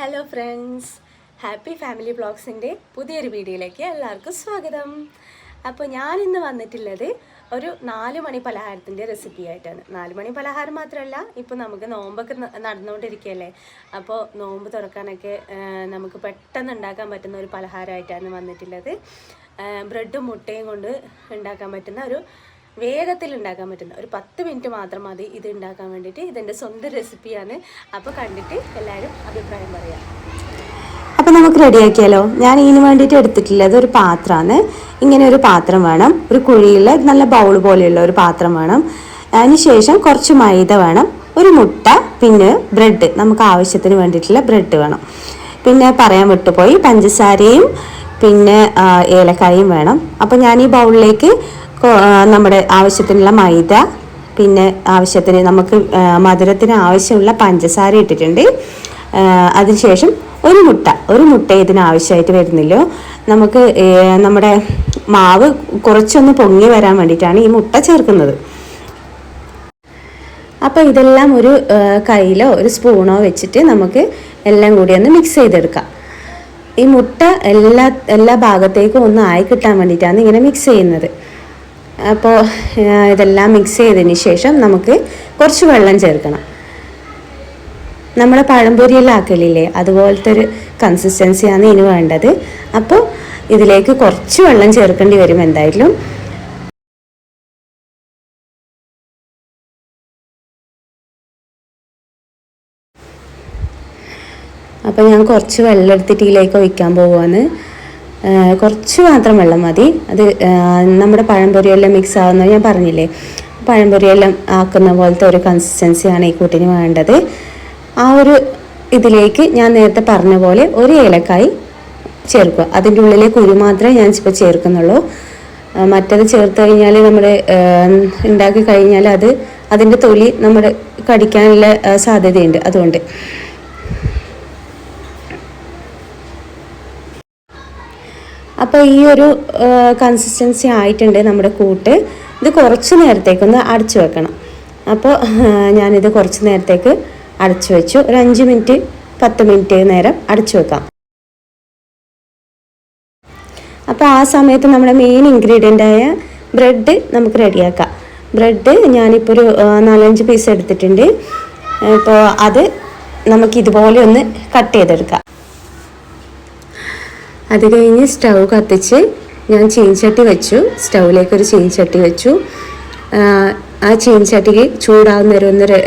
Hello friends happy family ബ്ലോഗ്സിന്റെ പുതിയൊരു വീഡിയോയിലേക്ക് എല്ലാവർക്കും സ്വാഗതം. അപ്പോൾ ഞാൻ ഇന്ന് വന്നിട്ടുള്ളത് ഒരു നാല് മണി പലഹാരത്തിന്റെ റെസിപ്പി ആയിട്ടാണ്. നാല് മണി പലഹാരം മാത്രമല്ല ഇപ്പോൾ നമുക്ക് നോമ്പൊക്കെ നടന്നുകൊണ്ടിരിക്കുകയല്ലേ? അപ്പോൾ നോമ്പ് തുറക്കാനൊക്കെ നമുക്ക് പെട്ടെന്ന് ഉണ്ടാക്കാൻ പറ്റുന്ന ഒരു പലഹാരമായിട്ടാണ് വന്നിട്ടുള്ളത്. ബ്രെഡും മുട്ടയും കൊണ്ട് ഉണ്ടാക്കാൻ പറ്റുന്ന ഒരു വേഗത്തിൽ ഉണ്ടാക്കാൻ പറ്റുന്ന ഒരു പത്ത് മിനിറ്റ് മാത്രം മതി ഇത് ഉണ്ടാക്കാൻ വേണ്ടിയിട്ട്. ഇതെന്റെ സ്വന്തം റെസിപ്പിയാണ്. അപ്പോൾ കണ്ടിട്ട് എല്ലാവരും അഭിപ്രായം പറയാം. അപ്പം നമുക്ക് റെഡിയാക്കിയാലോ? ഞാൻ ഇതിന് വേണ്ടിയിട്ട് എടുത്തിട്ടുള്ളത് ഒരു പാത്രമാണ്. ഇങ്ങനെ ഒരു പാത്രം വേണം. ഒരു കുഴിയുള്ള നല്ല ബൗൾ പോലെയുള്ള ഒരു പാത്രം വേണം. അതിന് ശേഷം കുറച്ച് മൈദ വേണം. ഒരു മുട്ട പിന്നെ ബ്രെഡ് നമുക്ക് ആവശ്യത്തിന് വേണ്ടിയിട്ടുള്ള ബ്രെഡ് വേണം. പിന്നെ പറയാൻ വിട്ടുപോയി പഞ്ചസാരയും പിന്നെ ഏലക്കായും വേണം. അപ്പോൾ ഞാൻ ഈ ബൗളിലേക്ക് നമ്മുടെ ആവശ്യത്തിനുള്ള മൈദ പിന്നെ ആവശ്യത്തിന് നമുക്ക് മധുരത്തിന് ആവശ്യമുള്ള പഞ്ചസാര ഇട്ടിട്ടുണ്ട്. അതിനുശേഷം ഒരു മുട്ട ഒരു മുട്ട ഇതിന് ആവശ്യമായിട്ട് വരുന്നില്ലോ. നമുക്ക് നമ്മുടെ മാവ് കുറച്ചൊന്ന് പൊങ്ങി വരാൻ വേണ്ടിയിട്ടാണ് ഈ മുട്ട ചേർക്കുന്നത്. അപ്പോൾ ഇതെല്ലാം ഒരു കയ്യിലോ ഒരു സ്പൂണോ വെച്ചിട്ട് നമുക്ക് എല്ലാം കൂടി ഒന്ന് മിക്സ് ചെയ്തെടുക്കാം. ഈ മുട്ട എല്ലാ എല്ലാ ഭാഗത്തേക്കും ഒന്ന് ആയി കിട്ടാൻ വേണ്ടിയിട്ടാണ് ഇങ്ങനെ മിക്സ് ചെയ്യുന്നത്. അപ്പോൾ ഇതെല്ലാം മിക്സ് ചെയ്തതിന് ശേഷം നമുക്ക് കുറച്ച് വെള്ളം ചേർക്കണം. നമ്മൾ പഴംപൊരിയിലാക്കലില്ലേ അതുപോലത്തെ ഒരു കൺസിസ്റ്റൻസിയാണ് ഇനി വേണ്ടത്. അപ്പോൾ ഇതിലേക്ക് കുറച്ച് വെള്ളം ചേർക്കേണ്ടി വരും എന്തായാലും. അപ്പോൾ ഞാൻ കുറച്ച് വെള്ളം എടുത്തിട്ട് ഇതിലേക്ക് ഒഴിക്കാൻ പോവുകയാണ് ആ, കുറച്ച് മാത്രം വെള്ളം മതി. അത് നമ്മുടെ പഴംപൊരിയെല്ലാം മിക്സ് ആവുന്ന ഞാൻ പറഞ്ഞില്ലേ? പഴംപൊരിയെല്ലാം ആക്കുന്ന പോലത്തെ ഒരു കൺസിസ്റ്റൻസിയാണ് ഈ കൂട്ടിന് വേണ്ടത്. ആ ഒരു ഇതിലേക്ക് ഞാൻ നേരത്തെ പറഞ്ഞ പോലെ ഒരു ഏലക്കായി ചേർക്കുക. അതിന്റെ ഉള്ളിലെ കുരു മാത്രമേ ഞാൻ ഇപ്പോൾ ചേർക്കുന്നുള്ളൂ. മറ്റത് ചേർത്ത് കഴിഞ്ഞാൽ നമ്മൾ ഉണ്ടാക്കി കഴിഞ്ഞാൽ അത് അതിന്റെ തൊലി നമ്മുടെ കടിക്കാനുള്ള സാധ്യതയുണ്ട്. അതുകൊണ്ട് അപ്പോൾ ഈ ഒരു കൺസിസ്റ്റൻസി ആയിട്ടുണ്ട് നമ്മുടെ കൂട്ട്. ഇത് കുറച്ച് നേരത്തേക്കൊന്ന് അടച്ചു വെക്കണം. അപ്പോൾ ഞാനിത് കുറച്ച് നേരത്തേക്ക് അടച്ചു വെച്ചു. ഒരു അഞ്ച് മിനിറ്റ് പത്ത് മിനിറ്റ് നേരം അടച്ചു വെക്കാം. അപ്പോൾ ആ സമയത്ത് നമ്മുടെ മെയിൻ ഇൻഗ്രീഡിയന്റായ ബ്രെഡ് നമുക്ക് റെഡിയാക്കാം. ബ്രെഡ് ഞാനിപ്പോൾ ഒരു നാലഞ്ച് പീസ് എടുത്തിട്ടുണ്ട്. ഇപ്പോൾ അത് നമുക്ക് ഇതുപോലെ ഒന്ന് കട്ട് ചെയ്തെടുക്കാം. അത് കഴിഞ്ഞ് സ്റ്റൗ കത്തിച്ച് ഞാൻ ചീൻചട്ടി വെച്ചു. സ്റ്റൗവിലേക്ക് ഒരു ചീൻചട്ടി വെച്ചു. ആ, ചീൻചട്ടിക്ക് ചൂടാവുന്ന നേരം ഒന്ന് രെ-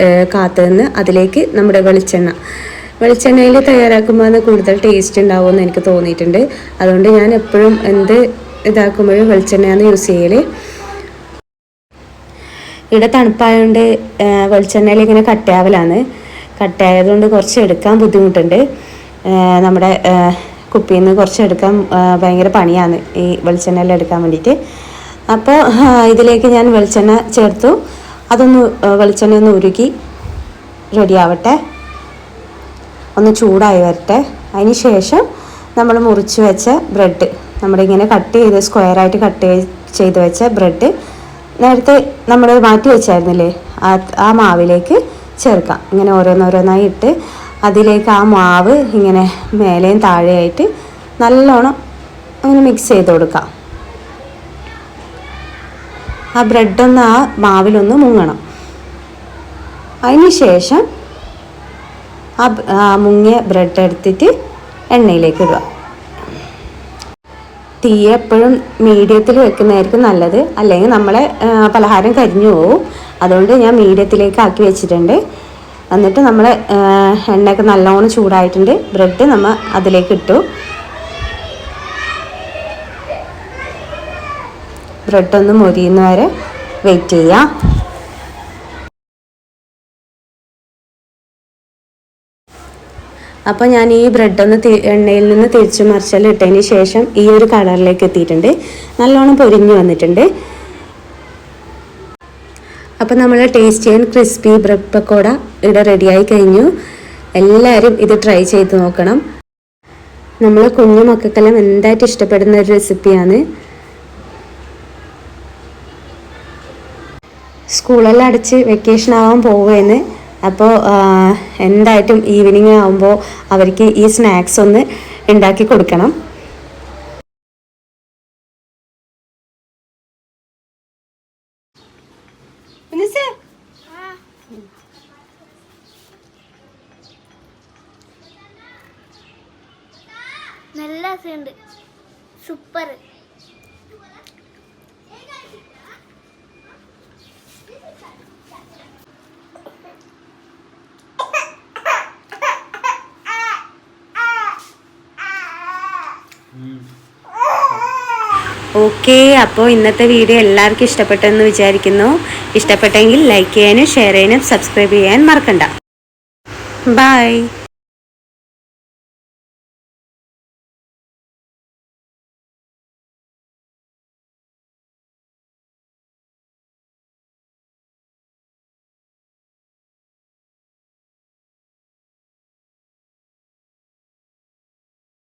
നിന്ന് അതിലേക്ക് നമ്മുടെ വെളിച്ചെണ്ണ. വെളിച്ചെണ്ണയിൽ തയ്യാറാക്കുമ്പോൾ കൂടുതൽ ടേസ്റ്റ് ഉണ്ടാവുമെന്ന് എനിക്ക് തോന്നിയിട്ടുണ്ട്. അതുകൊണ്ട് ഞാൻ എപ്പോഴും എന്ത് ഇതാക്കുമ്പോഴും വെളിച്ചെണ്ണയാണ് യൂസ് ചെയ്യൽ ഇവിടെ തണുപ്പായതുകൊണ്ട് വെളിച്ചെണ്ണയിൽ ഇങ്ങനെ കട്ടയാവലാണ്. കട്ടയായതുകൊണ്ട് കുറച്ച് എടുക്കാൻ ബുദ്ധിമുട്ടുണ്ട്. നമ്മുടെ കുപ്പിയിൽ നിന്ന് കുറച്ച് എടുക്കാൻ ഭയങ്കര പണിയാണ് ഈ വെളിച്ചെണ്ണയിൽ എടുക്കാൻ വേണ്ടിയിട്ട്. അപ്പോൾ ഇതിലേക്ക് ഞാൻ വെളിച്ചെണ്ണ ചേർത്തു. അതൊന്ന് വെളിച്ചെണ്ണ ഒന്ന് ഉരുക്കി റെഡിയാവട്ടെ ഒന്ന് ചൂടായി വരട്ടെ. അതിന് ശേഷം നമ്മൾ മുറിച്ച് വെച്ച ബ്രെഡ് നമ്മളിങ്ങനെ കട്ട് ചെയ്ത് സ്ക്വയറായിട്ട് കട്ട് ചെയ്ത് വെച്ച ബ്രെഡ് നേരത്തെ നമ്മൾ മാറ്റി വെച്ചായിരുന്നില്ലേ? ആ മാവിലേക്ക് ചേർക്കാം. ഇങ്ങനെ ഓരോന്നോരോന്നായി ഇട്ട് അതിലേക്ക് ആ മാവ് ഇങ്ങനെ മേലെയും താഴെയായിട്ട് നല്ലോണം അങ്ങനെ മിക്സ് ചെയ്ത് കൊടുക്കാം. ആ ബ്രെഡൊന്ന് ആ മാവിലൊന്ന് മുങ്ങണം. അതിന് ശേഷം ആ മുങ്ങിയ ബ്രെഡ് എടുത്തിട്ട് എണ്ണയിലേക്ക് ഇടുക. തീ എപ്പോഴും മീഡിയത്തിൽ വെക്കുന്നതായിരിക്കും നല്ലത്. അല്ലെങ്കിൽ നമ്മളെ പലഹാരം കരിഞ്ഞു പോവും. അതുകൊണ്ട് ഞാൻ മീഡിയത്തിലേക്ക് ആക്കി വെച്ചിട്ടുണ്ട്. എന്നിട്ട് നമ്മൾ എണ്ണയൊക്കെ നല്ലോണം ചൂടായിട്ടുണ്ട്. ബ്രെഡ് നമ്മൾ അതിലേക്ക് ഇട്ടു. ബ്രെഡ് ഒന്ന് മൊരിയുന്ന വരെ വെയിറ്റ് ചെയ്യാം. അപ്പോൾ ഞാൻ ഈ ബ്രെഡ് ഒന്ന് എണ്ണയിൽ നിന്ന് തിരിച്ചു മറിച്ചാൽ ഇട്ടതിന് ശേഷം ഈ ഒരു കളറിലേക്ക് എത്തിയിട്ടുണ്ട്. നല്ലോണം പൊരിഞ്ഞു വന്നിട്ടുണ്ട്. അപ്പോൾ നമ്മൾ tasty and crispy bread pakora ഇവിടെ റെഡിയായി കഴിഞ്ഞു. എല്ലാവരും ഇത് ട്രൈ ചെയ്ത് നോക്കണം. നമ്മൾ കുഞ്ഞു മക്കൾക്കെല്ലാം എന്തായിട്ട് ഇഷ്ടപ്പെടുന്ന ഒരു റെസിപ്പിയാണ് സ്കൂളെല്ലാം അടച്ച് വെക്കേഷൻ ആവാൻ പോവുകയെന്ന് അപ്പോൾ എന്തായിട്ടും ഈവനിങ് ആകുമ്പോൾ അവർക്ക് ഈ സ്നാക്സ് ഒന്ന് ഉണ്ടാക്കി കൊടുക്കണം. മിനിസേ നല്ല രസമുണ്ട്. സൂപ്പർ. ഓക്കെ അപ്പോൾ ഇന്നത്തെ വീഡിയോ എല്ലാവർക്കും ഇഷ്ടപ്പെട്ടെന്ന് വിചാരിക്കുന്നു. ഇഷ്ടപ്പെട്ടെങ്കിൽ ലൈക്ക് ചെയ്യാനും ഷെയർ ചെയ്യാനും സബ്സ്ക്രൈബ് ചെയ്യാൻ മറക്കണ്ട. ബൈ